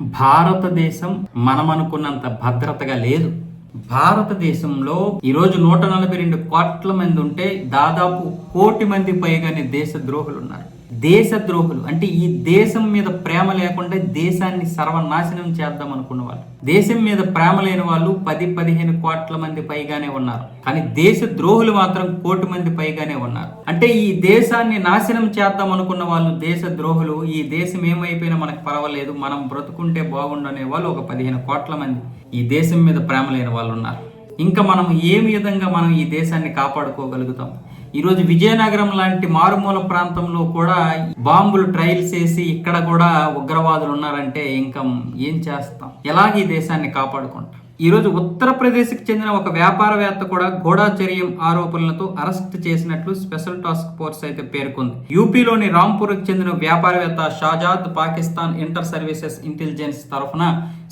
భారతదేశం మనం అనుకున్నంత భద్రతగా లేదు. భారతదేశంలో ఈరోజు నూట నలభై రెండు కోట్ల మంది ఉంటే దాదాపు కోటి మంది పైగానే దేశ ద్రోహులు ఉన్నారు దేశ ద్రోహులు అంటే ఈ దేశం మీద ప్రేమ లేకుండా దేశాన్ని సర్వనాశనం చేద్దాం అనుకున్న వాళ్ళు. దేశం మీద ప్రేమ లేని వాళ్ళు పది పదిహేను కోట్ల మంది పైగానే ఉన్నారు. కానీ దేశ ద్రోహులు మాత్రం కోటి మంది పైగానే ఉన్నారు. అంటే ఈ దేశాన్ని నాశనం చేద్దాం అనుకున్న వాళ్ళు దేశ ద్రోహులు ఈ దేశం ఏమైపోయినా మనకు పర్వాలేదు. మనం బ్రతుకుంటే బాగుండనే వాళ్ళు ఒక పదిహేను కోట్ల మంది. ఈ దేశం మీద ప్రేమ లేని వాళ్ళు ఉన్నారు. ఇంకా మనం ఏ విధంగా మనం ఈ దేశాన్ని కాపాడుకోగలుగుతాం? ఈరోజు విజయనగరం లాంటి మారుమూల ప్రాంతంలో కూడా బాంబులు ట్రయల్స్ వేసి ఇక్కడ కూడా ఉగ్రవాదులు ఉన్నారంటే ఇంకా ఏం చేస్తాం? ఎలాగ ఈ దేశాన్ని కాపాడుకుంటాం? ఈరోజు ఉత్తరప్రదేశ్కి చెందిన ఒక వ్యాపారవేత్త కూడా గూఢాచర్యం ఆరోపణలతో అరెస్ట్ చేసినట్లు స్పెషల్ టాస్క్ ఫోర్స్ అయితే పేర్కొంది. యూపీలోని రాంపూర్కి చెందిన వ్యాపారవేత్త Shahzad Pakistan inter services intelligence తరఫున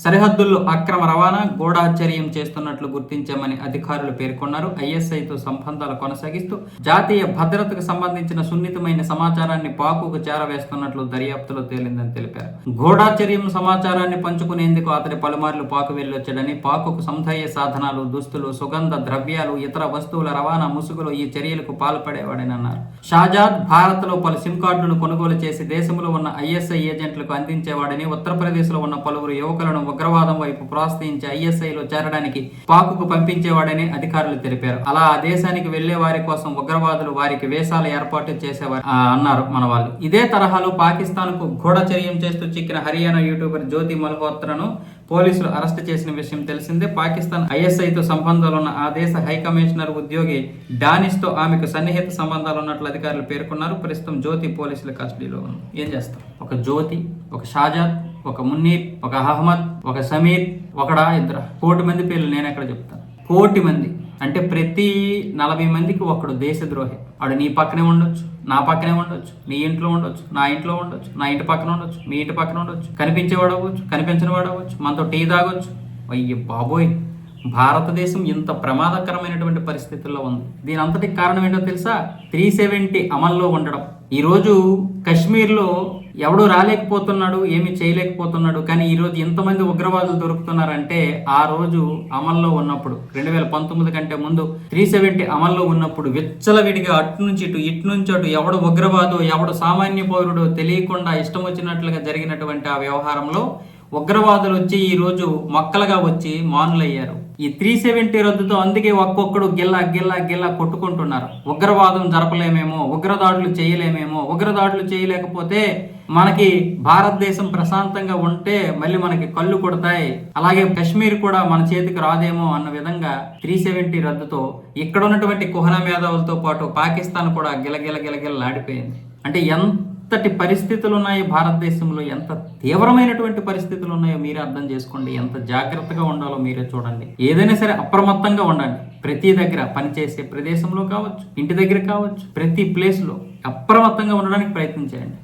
సరిహద్దుల్లో అక్రమ రవాణా గూఢాచర్యం చేస్తున్నట్లు గుర్తించామని అధికారులు పేర్కొన్నారు. ఐఎస్ఐతో సంబంధాలు కొనసాగిస్తూ జాతీయ భద్రతకు సంబంధించిన సున్నితమైన సమాచారాన్ని పాకుకు చేరవేస్తున్నట్లు దర్యాప్తులో తేలిందని తెలిపారు. గూఢాచర్యం సమాచారాన్ని పంచుకునేందుకు అతడి పలుమార్లు పాకు వెళ్ళొచ్చాడని పాకుకు సంధేయ సాధనాలు దుస్తులు సుగంధ ద్రవ్యాలు ఇతర వస్తువుల రవాణా ముసుగులో ఈ చర్యలకు పాల్పడేవాడని అన్నారు. షాజాద్ భారత్లో పలు సిమ్ కార్డులను కొనుగోలు చేసి దేశంలో ఉన్న ఐఎస్ఐ ఏజెంట్లకు అందించేవాడని ఉత్తరప్రదేశ్లో ఉన్న పలువురు యువకులను ఉగ్రవాదం వైపు ప్రోత్సహించి ఐఎస్ఐలో చేరడానికి పాకుకు పంపించేవాడని అధికారులు తెలిపారు. అలా ఆ దేశానికి వెళ్ళే వారి కోసం ఉగ్రవాదులు వారికి వేషాలు ఏర్పాటు చేసేవారు అన్నారు మన వాళ్ళు ఇదే తరహాలో పాకిస్తాన్కు గూఢచర్యం చేస్తూ చిక్కిన హర్యానా యూట్యూబర్ జ్యోతి మల్హోత్రను పోలీసులు అరెస్ట్ చేసిన విషయం తెలిసిందే. పాకిస్తాన్ ఐఎస్ఐతో సంబంధాలు ఉన్న ఆ దేశ హైకమిషనర్ ఉద్యోగి డానిస్తో ఆమెకు సన్నిహిత సంబంధాలు ఉన్నట్లు అధికారులు పేర్కొన్నారు. ప్రస్తుతం జ్యోతి పోలీసుల కస్టడీలో ఉంది ఏం చేస్తాం? ఒక జ్యోతి ఒక షాజాద్ ఒక మున్నీర్ ఒక అహ్మద్ ఒక సమీర్ ఒకడా ఇద్దరు? కోటి మంది పేర్లు నేను ఎక్కడ చెప్తాను. కోటి మంది. అంటే ప్రతి నలభై మందికి ఒకడు దేశద్రోహి. వాడు నీ పక్కనే ఉండొచ్చు నా పక్కనే ఉండొచ్చు నీ ఇంట్లో ఉండొచ్చు నా ఇంట్లో ఉండొచ్చు నా ఇంటి పక్కన ఉండొచ్చు మీ ఇంటి పక్కన ఉండొచ్చు కనిపించేవాడు అవ్వచ్చు కనిపించని వాడు అవ్వచ్చు మనతో టీ తాగొచ్చు. అయ్యి బాబోయ్! భారతదేశం ఇంత ప్రమాదకరమైనటువంటి పరిస్థితుల్లో ఉంది. దీని అంతటి కారణం ఏంటో తెలుసా? త్రీ సెవెంటీ అమల్లో ఉండడం. ఈరోజు కశ్మీర్లో ఎవడు రాలేకపోతున్నాడు ఏమి చేయలేకపోతున్నాడు కానీ ఈరోజు ఎంతమంది ఉగ్రవాదులు దొరుకుతున్నారంటే ఆ రోజు అమల్లో ఉన్నప్పుడు రెండు వేల పంతొమ్మిది కంటే ముందు త్రీ సెవెంటీ అమల్లో ఉన్నప్పుడు విచ్చలవిడిగా అటు నుంచి ఇటు ఇటు నుంచి అటు ఎవడు ఉగ్రవాదు ఎవడు సామాన్య పౌరుడు తెలియకుండా ఇష్టం వచ్చినట్లుగా జరిగినటువంటి ఆ వ్యవహారంలో ఉగ్రవాదులు వచ్చి ఈ రోజు మొక్కలుగా వచ్చి మానులయ్యారు. ఈ త్రీ సెవెంటీ రద్దుతో అందుకే ఒక్కొక్కడు గిల్లా గిల్లా గిల్లా కొట్టుకుంటున్నారు. ఉగ్రవాదం జరపలేమేమో ఉగ్రదాడులు చేయలేమేమో ఉగ్రదాడులు చేయలేకపోతే మనకి భారతదేశం ప్రశాంతంగా ఉంటే మళ్ళీ మనకి కళ్ళు కొడతాయి. అలాగే కశ్మీర్ కూడా మన చేతికి రాదేమో అన్న విధంగా త్రీ సెవెంటీ రద్దుతో ఇక్కడ ఉన్నటువంటి కుహన మేధావులతో పాటు పాకిస్తాన్ కూడా గిలగిల లాడిపోయింది. అంటే ఎంతటి పరిస్థితులు ఉన్నాయి భారతదేశంలో? ఎంత తీవ్రమైనటువంటి పరిస్థితులు ఉన్నాయో మీరే అర్థం చేసుకోండి. ఎంత జాగ్రత్తగా ఉండాలో మీరే చూడండి. ఏదైనా సరే అప్రమత్తంగా ఉండండి. ప్రతి దగ్గర పనిచేసే ప్రదేశంలో కావచ్చు ఇంటి దగ్గర కావచ్చు ప్రతి ప్లేస్లో అప్రమత్తంగా ఉండడానికి ప్రయత్నించండి